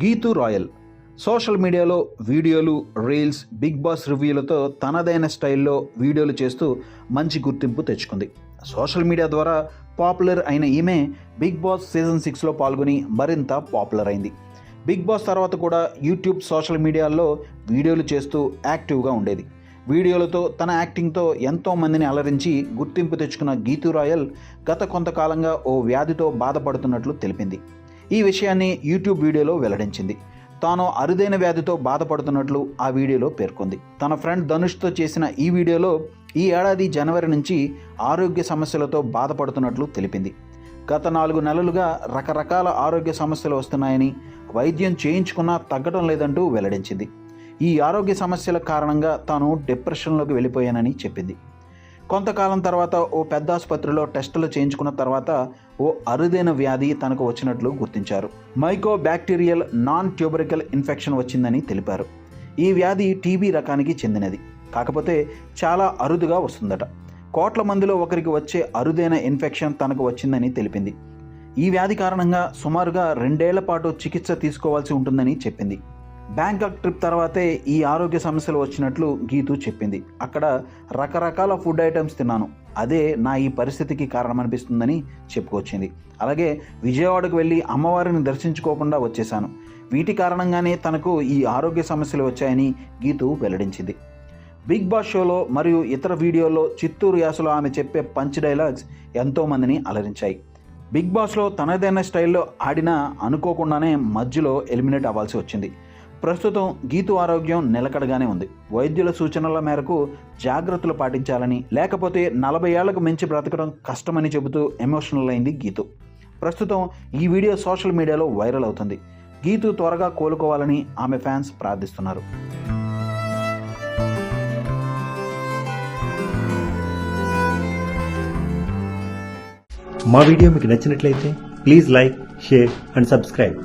Geethu royal. Social మీడియాలో వీడియోలు reels big boss రివ్యూలతో తనదైన స్టైల్లో వీడియోలు చేస్తూ మంచి గుర్తింపు తెచ్చుకుంది. సోషల్ మీడియా ద్వారా పాపులర్ అయిన ఈమె బిగ్ బాస్ సీజన్ సిక్స్లో పాల్గొని మరింత పాపులర్ అయింది. బిగ్ బాస్ తర్వాత కూడా యూట్యూబ్ సోషల్ మీడియాలో వీడియోలు చేస్తూ యాక్టివ్గా ఉండేది. వీడియోలతో తన యాక్టింగ్తో ఎంతో మందిని అలరించి గుర్తింపు తెచ్చుకున్న గీతూ రాయల్ గత కొంతకాలంగా ఓ వ్యాధితో బాధపడుతున్నట్లు తెలిపింది. ఈ విషయాన్ని యూట్యూబ్ వీడియోలో వెల్లడించింది. తాను అరుదైన వ్యాధితో బాధపడుతున్నట్లు ఆ వీడియోలో పేర్కొంది. తన ఫ్రెండ్ ధనుష్తో చేసిన ఈ వీడియోలో ఈ ఏడాది జనవరి నుంచి ఆరోగ్య సమస్యలతో బాధపడుతున్నట్లు తెలిపింది. గత నాలుగు నెలలుగా రకరకాల ఆరోగ్య సమస్యలు వస్తున్నాయని వైద్యం చేయించుకున్నా తగ్గడం లేదంటూ వెల్లడించింది. ఈ ఆరోగ్య సమస్యల కారణంగా తాను డిప్రెషన్లోకి వెళ్ళిపోయానని చెప్పింది. కొంతకాలం తర్వాత ఓ పెద్ద ఆసుపత్రిలో టెస్టులు చేయించుకున్న తర్వాత ఓ అరుదైన వ్యాధి తనకు వచ్చినట్లు గుర్తించారు. Mycobacterial non tubercular infection వచ్చిందని తెలిపారు. ఈ వ్యాధి టీబీ రకానికి చెందినది. కాకపోతే చాలా అరుదుగా వస్తుందట. కోట్ల మందిలో ఒకరికి వచ్చే అరుదైన ఇన్ఫెక్షన్ తనకు వచ్చిందని తెలిపింది. ఈ వ్యాధి కారణంగా సుమారుగా రెండేళ్ళ పాటు చికిత్స తీసుకోవాల్సి ఉంటుందని చెప్పింది. బ్యాంకాక్ ట్రిప్ తర్వాతే ఈ ఆరోగ్య సమస్యలు వచ్చినట్లు గీతు చెప్పింది. అక్కడ రకరకాల ఫుడ్ ఐటమ్స్ తిన్నాను. అదే నా ఈ పరిస్థితికి కారణమనిపిస్తుందని చెప్పుకొచ్చింది. అలాగే విజయవాడకు వెళ్ళి అమ్మవారిని దర్శించుకోకుండా వచ్చేశాను. వీటి కారణంగానే తనకు ఈ ఆరోగ్య సమస్యలు వచ్చాయని గీతు వెల్లడించింది. బిగ్ బాస్ షోలో మరియు ఇతర వీడియోల్లో చిత్తూరు యాసలో ఆమె చెప్పే పంచ్ డైలాగ్స్ ఎంతోమందిని అలరించాయి. బిగ్ బాస్లో తనదైన స్టైల్లో ఆడినా అనుకోకుండానే మధ్యలో ఎలిమినేట్ అవ్వాల్సి వచ్చింది. ప్రస్తుతం గీతు ఆరోగ్యం నిలకడగానే ఉంది. వైద్యుల సూచనల మేరకు జాగ్రత్తలు పాటించాలని లేకపోతే నలభై ఏళ్ళకు మించి బ్రతకడం కష్టమని చెబుతూ ఎమోషనల్ అయింది గీతు. ప్రస్తుతం ఈ వీడియో సోషల్ మీడియాలో వైరల్ అవుతుంది. గీతు త్వరగా కోలుకోవాలని ఆమె ఫ్యాన్స్ ప్రార్థిస్తున్నారు. మా వీడియో మీకు నచ్చినట్లయితే please like share and subscribe.